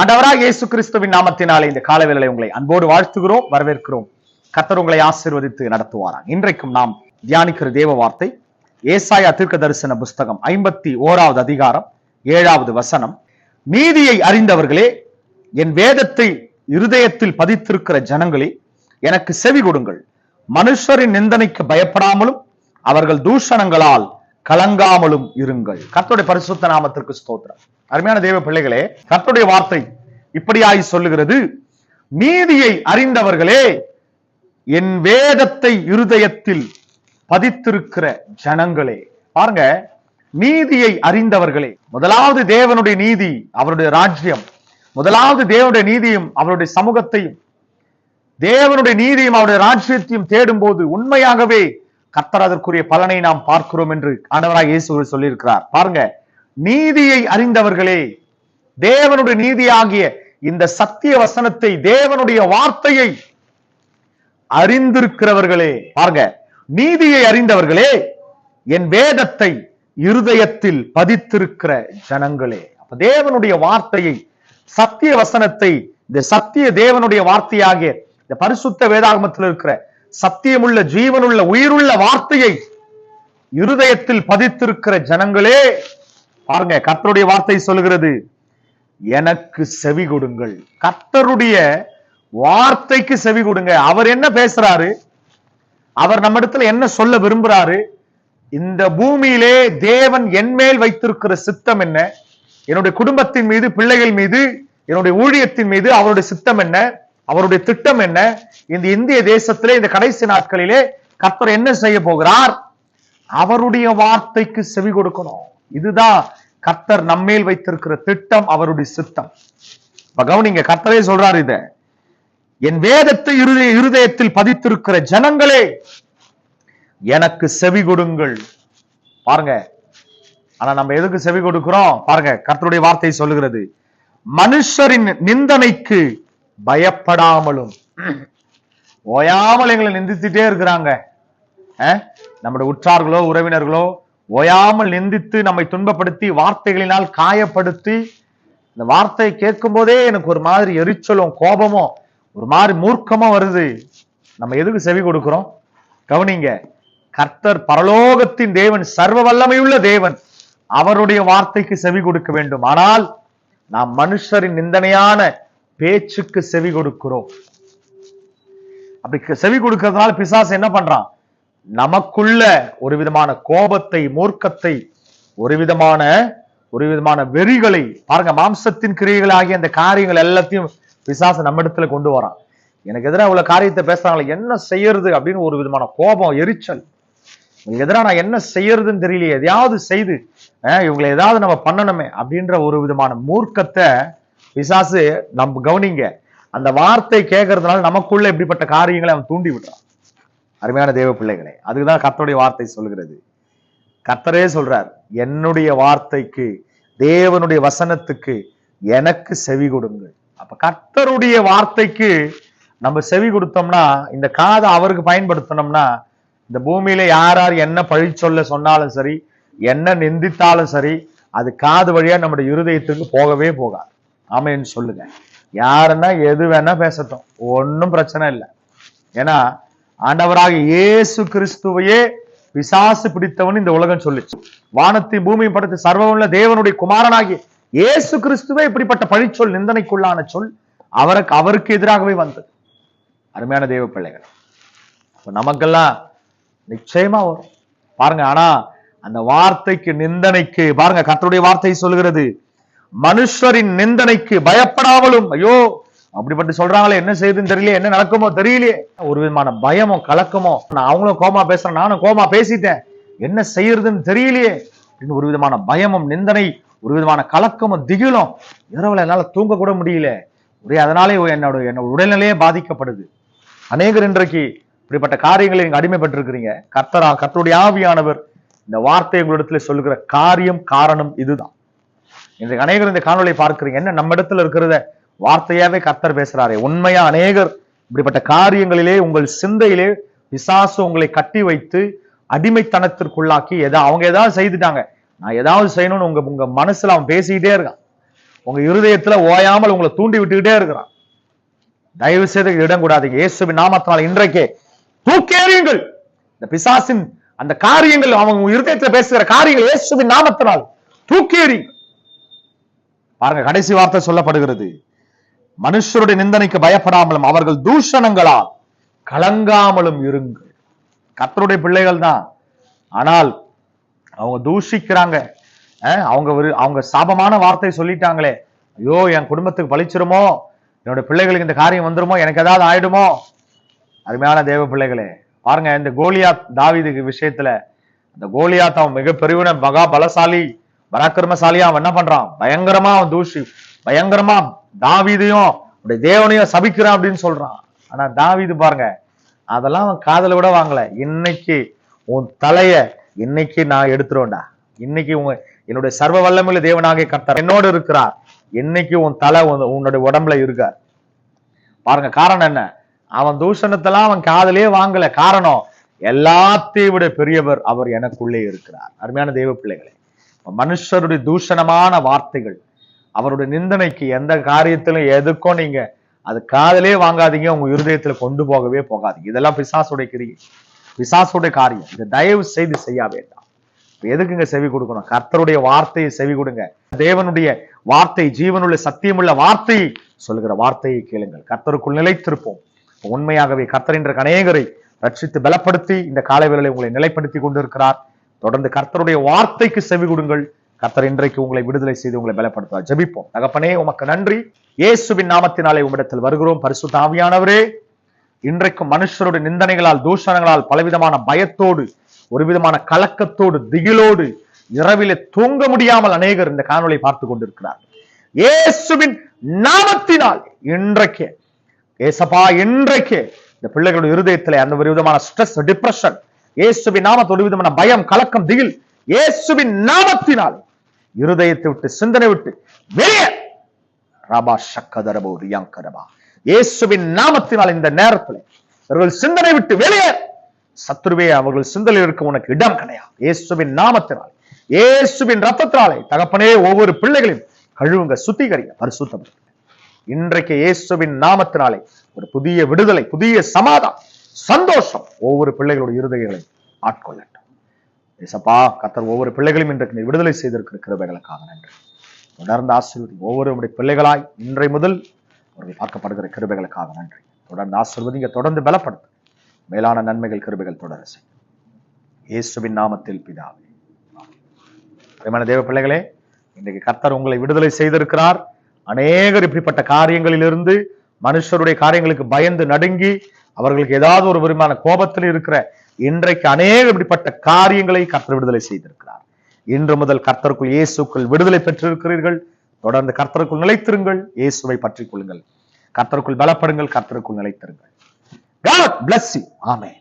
ஆண்டவராக இயேசு கிறிஸ்துவின் நாமத்தினாலே இந்த காலவேளை உங்களை அன்போடு வாழ்த்துகிறோம் வரவேற்கிறோம். கத்தர் உங்களை ஆசீர்வதித்து நடத்துவாராம் இன்றைக்கும் நாம் தியானிக்கிற தேவ வார்த்தை ஏசாயா தீர்க்க தரிசன புஸ்தகம் ஐம்பத்தி ஓராவது அதிகாரம் ஏழாவது வசனம். நீதியை அறிந்தவர்களே என் வேதத்தை இருதயத்தில் பதித்திருக்கிற ஜனங்களே எனக்கு செவி கொடுங்கள். மனுஷரின் நிந்தனைக்கு பயப்படாமலும் அவர்கள் தூஷணங்களால் கலங்காமலும் இருங்கள். கர்த்தருடைய பரிசுத்த நாமத்திற்கு ஸ்தோத்திரம். அருமையான தேவ பிள்ளைகளே கர்த்தருடைய வார்த்தை இப்படியாய் சொல்லுகிறது. நீதியை அறிந்தவர்களே என் வேதத்தை இருதயத்தில் பதித்திருக்கிற ஜனங்களே. பாருங்க நீதியை அறிந்தவர்களே. முதலாவது தேவனுடைய நீதி அவருடைய ராஜ்யம். முதலாவது தேவனுடைய நீதியும் அவருடைய சமூகத்தையும். தேவனுடைய நீதியும் அவருடைய ராஜ்யத்தையும் தேடும் போது உண்மையாகவே கர்த்தர் அதற்குரிய பலனை நாம் பார்க்கிறோம் என்று ஆண்டவராக இயேசு சொல்லியிருக்கிறார். பாருங்க நீதியை அறிந்தவர்களே தேவனுடைய நீதியாகிய இந்த சத்திய வசனத்தை தேவனுடைய வார்த்தையை அறிந்திருக்கிறவர்களே பாருங்க நீதியை அறிந்தவர்களே என் வேதத்தை இருதயத்தில் பதித்திருக்கிற ஜனங்களே. அப்ப தேவனுடைய வார்த்தையை சத்திய வசனத்தை இந்த சத்திய தேவனுடைய வார்த்தையாகிய இந்த பரிசுத்த வேதாகமத்தில் இருக்கிற சத்தியமுள்ள ஜீவனுள்ள உயிருள்ள வார்த்தையை இருதயத்தில் பதித்திருக்கிற ஜனங்களே பாருங்க கர்த்தருடைய வார்த்தை சொல்கிறது எனக்கு செவி கொடுங்கள். கர்த்தருடைய வார்த்தைக்கு செவி கொடுங்க. அவர் என்ன பேசுறாரு? அவர் நம்ம இடத்துல என்ன சொல்ல விரும்புறாரு? இந்த பூமியிலே தேவன் என்மேல் வைத்திருக்கிற சித்தம் என்ன? என்னுடைய குடும்பத்தின் மீது பிள்ளைகள் மீது என்னுடைய ஊழியத்தின் மீது அவருடைய சித்தம் என்ன? அவருடைய திட்டம் என்ன? இந்த இந்திய தேசத்திலே இந்த கடைசி நாட்களிலே கர்த்தர் என்ன செய்ய போகிறார்? அவருடைய வார்த்தைக்கு செவி கொடுக்கணும். இதுதான் கர்த்தர் நம்மேல் வைத்திருக்கிற திட்டம் அவருடைய சித்தம். கவனிங்க கர்த்தரே சொல்றாரு இத. என் வேதத்தை இருதய இருதயத்தில் பதித்திருக்கிற ஜனங்களே எனக்கு செவி கொடுங்கள். பாருங்க. ஆனா நம்ம எதுக்கு செவி கொடுக்கிறோம்? பாருங்க கர்த்தருடைய வார்த்தை சொல்லுகிறது. மனுஷரின் நிந்தனைக்கு பயப்படாமலும். ஓயாமல் எங்களை நிந்தித்துட்டே இருக்கிறாங்க. நம்முடைய உற்றார்களோ உறவினர்களோ ஓயாமல் நிந்தித்து நம்மை துன்பப்படுத்தி வார்த்தைகளினால் காயப்படுத்தி இந்த வார்த்தையை கேட்கும் போதே எனக்கு ஒரு மாதிரி எரிச்சலும் கோபமும் ஒரு மாதிரி மூர்க்கமும் வருது. நம்ம எதுக்கு செவி கொடுக்கிறோம்? கவனிங்க கர்த்தர் பரலோகத்தின் தேவன் சர்வ வல்லமையுள்ள தேவன் அவருடைய வார்த்தைக்கு செவி கொடுக்க வேண்டும். ஆனால் நாம் மனுஷரின் நிந்தனையான பேச்சுக்கு செவி கொடுக்கிறோம். அப்படி செவி கொடுக்கறதுனால பிசாசு என்ன பண்றான்? நமக்குள்ள ஒரு விதமான கோபத்தை மூர்க்கத்தை ஒரு விதமான ஒரு விதமான வெறிகளை பாருங்க மாம்சத்தின் கிரியைகள் ஆகிய அந்த காரியங்கள் எல்லாத்தையும் பிசாசு நம்ம இடத்துல கொண்டு வரான். எனக்கு எதிராக உள்ள காரியத்தை பேசுறாங்களே என்ன செய்யறது அப்படின்னு ஒரு விதமான கோபம் எரிச்சல். இவங்களுக்கு எதிராக நான் என்ன செய்யறதுன்னு தெரியலையே எதையாவது செய்து இவங்களை ஏதாவது நம்ம பண்ணணுமே அப்படின்ற ஒரு விதமான மூர்க்கத்தை பிசாசு நம்ம கவனிங்க. அந்த வார்த்தை கேட்கறதுனால நமக்குள்ள இப்படிப்பட்ட காரியங்களை அவன் தூண்டி விடுறான். அருமையான தேவ பிள்ளைகளை அதுக்குதான் கர்த்தருடைய வார்த்தை சொல்கிறது கர்த்தரே சொல்றார் என்னுடைய வார்த்தைக்கு தேவனுடைய வசனத்துக்கு எனக்கு செவி கொடுங்கள். அப்ப கர்த்தருடைய வார்த்தைக்கு நம்ம செவி கொடுத்தோம்னா இந்த காதை அவருக்கு பயன்படுத்தினோம்னா இந்த பூமியில யார் யார் என்ன பழி சொல்ல சொன்னாலும் சரி என்ன நிந்தித்தாலும் சரி அது காது வழியா நம்முடைய இருதயத்துக்கு போகவே போகாது. ஆமைன்னு சொல்லுங்க. யாருன்னா எது வேணா பேசட்டும். ஒன்றும் பிரச்சனை இல்லை. ஏன்னா ஆண்டவராக இயேசு கிறிஸ்துவையே பிசாசு பிடித்தவன் இந்த உலகம் சொல்லிச்சு. வானத்தை பூமியை படுத்து சர்வமுள்ள தேவனுடைய குமாரனாகி இயேசு கிறிஸ்துவே இப்படிப்பட்ட பழிச்சொல் நிந்தனைக்குள்ளான சொல் அவருக்கு அவருக்கு எதிராகவே வந்தது. அருமையான தேவ பிள்ளைகள் இப்போ நமக்கெல்லாம் நிச்சயமா வரும். பாருங்க ஆனா அந்த வார்த்தைக்கு நிந்தனைக்கு பாருங்க கர்த்தருடைய வார்த்தை சொல்கிறது மனுஷரின் நிந்தனைக்கு பயப்படாமலும் ஐயோ அப்படிப்பட்டு சொல்றாங்களே என்ன செய்யுதுன்னு தெரியல என்ன நடக்குமோ தெரியலையே. ஒரு விதமான பயமோ கலக்கமோ நான் அவங்களும் கோமா பேசுறேன் நானும் கோமா பேசிட்டேன். என்ன செய்யறதுன்னு தெரியலையே. அப்படின்னு ஒரு விதமான பயமும் நிந்தனை ஒரு விதமான கலக்கமும் திகிலும் இரவுல என்னால தூங்க கூட முடியல. ஒரே அதனாலே என்னோட என்னோட உடல்நிலையே பாதிக்கப்படுது. அநேகர் இன்றைக்கு இப்படிப்பட்ட காரியங்களை நீங்க அடிமைப்பட்டிருக்கிறீங்க. கர்த்தரா கர்த்தருடைய ஆவியானவர் இந்த வார்த்தை உங்களிடத்துல சொல்லுகிற காரியம் காரணம் இதுதான். இன்றைக்கு அநேகர் இந்த காணொலி பார்க்கிறீங்க. என்ன நம்ம இடத்துல இருக்கிறத வார்த்தையாவே கத்தர் பேசுறாரே. உண்மையா அநேகர் இப்படிப்பட்ட காரியங்களிலே உங்கள் சிந்தையிலே விசாசு உங்களை கட்டி வைத்து அடிமைத்தனத்திற்குள்ளாக்கி எதா அவங்க ஏதாவது செய்துட்டாங்க. நான் ஏதாவது செய்யணும்னு உங்க உங்க மனசுல அவன் பேசிக்கிட்டே இருக்கான். உங்க இருதயத்துல ஓயாமல் உங்களை தூண்டி விட்டுக்கிட்டே இருக்கிறான். தயவு செய்து இடம் கூடாது இயேசுவின் நாமத்தினால் இன்றைக்கே தூக்கேறியுங்கள். இந்த பிசாசின் அந்த காரியங்கள் அவங்க இருதயத்துல பேசுகிற காரியங்கள் இயேசுவின் நாமத்தினால் தூக்கேறி பாருங்க கடைசி வார்த்தை சொல்லப்படுகிறது. மனுஷருடைய நிந்தனைக்கு பயப்படாமலும் அவர்கள் தூஷணங்களால் கலங்காமலும் இருங்கள். கத்தருடைய பிள்ளைகள் தான். ஆனால் அவங்க தூஷிக்கிறாங்க. அவங்க ஒரு அவங்க சாபமான வார்த்தை சொல்லிட்டாங்களே. ஐயோ என் குடும்பத்துக்கு பழிச்சிருமோ? என்னோட பிள்ளைகளுக்கு இந்த காரியம் வந்துருமோ? எனக்கு ஏதாவது ஆயிடுமோ? அருமையான தேவ பிள்ளைகளே பாருங்க இந்த கோலியாத் தாவிதுக்கு விஷயத்துல அந்த கோலியாத் அவன் மிக பெரியவன மகா பலசாலி. பராக்கிரமசாலியா அவன் என்ன பண்றான்? பயங்கரமா அவன் தூஷி பயங்கரமா தாவீதையும் அவனுடைய தேவனையும் சபிக்கிறான் அப்படின்னு சொல்றான். ஆனா தாவீது பாருங்க அதெல்லாம் அவன் காதல விட வாங்கல. இன்னைக்கு உன் தலைய இன்னைக்கு நான் எடுத்துருவேன்டா. இன்னைக்கு உங்க என்னுடைய சர்வ வல்லமையுள்ள தேவனாக கர்த்தர் என்னோடு இருக்கிறார். இன்னைக்கு உன் தலை உன்- உன்னுடைய உடம்புல இருக்கார். பாருங்க காரணம் என்ன? அவன் தூஷணத்தெல்லாம் அவன் காதலே வாங்கல. காரணம் எல்லாத்தையும் விட பெரியவர் அவர் எனக்குள்ளே இருக்கிறார். அருமையான தெய்வ பிள்ளைகளே மனுஷருடைய தூஷணமான வார்த்தைகள். அவருடைய நிந்தனைக்கு எந்த காரியத்திலும் எதுக்கும் நீங்க அது காதலே வாங்காதீங்க உங்க இருதயத்துல கொண்டு போகவே போகாதீங்க. இதெல்லாம் பிசாசுடைய கிரியை. பிசாசுடைய காரியம். இதை தயவு செய்து செய்ய வேண்டாம் எதுக்குங்க செவி கொடுக்கணும்? கர்த்தருடைய வார்த்தையை செவி கொடுங்க. தேவனுடைய வார்த்தை ஜீவனுள்ள சத்தியமுள்ள வார்த்தையை சொல்லுகிற வார்த்தையை கேளுங்கள். கர்த்தருக்குள் நிலைத்திருப்போம். உண்மையாகவே கர்த்தர் என்ற கணேகரை ரட்சித்து பலப்படுத்தி இந்த காலை வேளையிலே உங்களை நிலைப்படுத்தி கொண்டிருக்கிறார். தொடர்ந்து கர்த்தருடைய வார்த்தைக்கு செவி கொடுங்கள். கர்த்தர் இன்றைக்கு உங்களை விடுதலை செய்து உங்களை பலப்படுத்துவார். ஜபிப்போம். தகப்பனே உமக்கு நன்றி. இயேசுவின் நாமத்தினாலே உம்மிடத்தில் வருகிறோம். பரிசு தாவியானவரே இன்றைக்கும் மனுஷருடைய நிந்தனைகளால் தூஷணங்களால் பலவிதமான பயத்தோடு ஒரு விதமான கலக்கத்தோடு திகிலோடு இரவிலே தூங்க முடியாமல் அநேகர் இந்த காணொலியை பார்த்து கொண்டிருக்கிறார். இயேசுவின் நாமத்தினால் இன்றைக்கு ஏசப்பா இன்றைக்கு இந்த பிள்ளைகளுடைய இருதயத்திலே அந்த ஒரு விதமான ஸ்ட்ரெஸ் டிப்ரெஷன் இயேசுவின் நாமத்தோடு விதமான பயம் கலக்கம் திகில். இயேசுவின் நாமத்தினால் இருதயத்தை விட்டு சிந்தனை விட்டு வெளியே. ரபா சக்கதரபோ ரியாங்கரபா. இயேசுவின் நாமத்தினால் இந்த நேரத்தில் அவர்கள் சிந்தனை விட்டு வெளியே. சத்துருவே அவர்கள் சிந்தனையில் இருக்க உனக்கு இடம் கிடையாது. இயேசுவின் நாமத்தினால் இயேசுவின் ரத்தத்தினாலே தகப்பனே ஒவ்வொரு பிள்ளைகளையும் கழுவுங்க சுத்திகரிங்க பரிசுத்தம் இன்றைக்கு இயேசுவின் நாமத்தினாலே ஒரு புதிய விடுதலை புதிய சமாதானம் சந்தோஷம் ஒவ்வொரு பிள்ளைகளுடைய இருதயங்களை ஆட்கொள்ளட்டும். ஏசப்பா கத்தர் ஒவ்வொரு பிள்ளைகளையும் இன்றைக்கு நீ விடுதலை செய்திருக்கிற கிருபைகளுக்காக நன்றி. தொடர்ந்து ஆசீர்வதி ஒவ்வொரு பிள்ளைகளாய் இன்றை முதல் அவர்கள் பார்க்கப்படுகிற கிருபைகளுக்காக நன்றி. தொடர்ந்து ஆசீர்வதிங்க தொடர்ந்து பலப்படுத்து மேலான நன்மைகள் கிருபைகள் தொடர செய்யும். இயேசுவின் நாமத்தில் பிதாவே பிரியமான தேவ பிள்ளைகளே இன்றைக்கு கர்த்தர் உங்களை விடுதலை செய்திருக்கிறார். அநேகர் இப்படிப்பட்ட காரியங்களிலிருந்து மனுஷருடைய காரியங்களுக்கு பயந்து நடுங்கி அவர்களுக்கு ஏதாவது ஒரு விதமான கோபத்தில் இருக்கிற இன்றைக்கு அநேக இப்படிப்பட்ட காரியங்களை கர்த்தர் விடுதலை செய்திருக்கிறார். இன்று முதல் கர்த்தருக்குள் இயேசுக்குள் விடுதலை பெற்றிருக்கிறீர்கள். தொடர்ந்து கர்த்தருக்குள் நிலைத்திருங்கள். இயேசுவை பற்றிக் கொள்ளுங்கள். கர்த்தருக்குள் பலப்படுங்கள். கர்த்தருக்குள் நிலைத்திருங்கள். God bless you. Amen.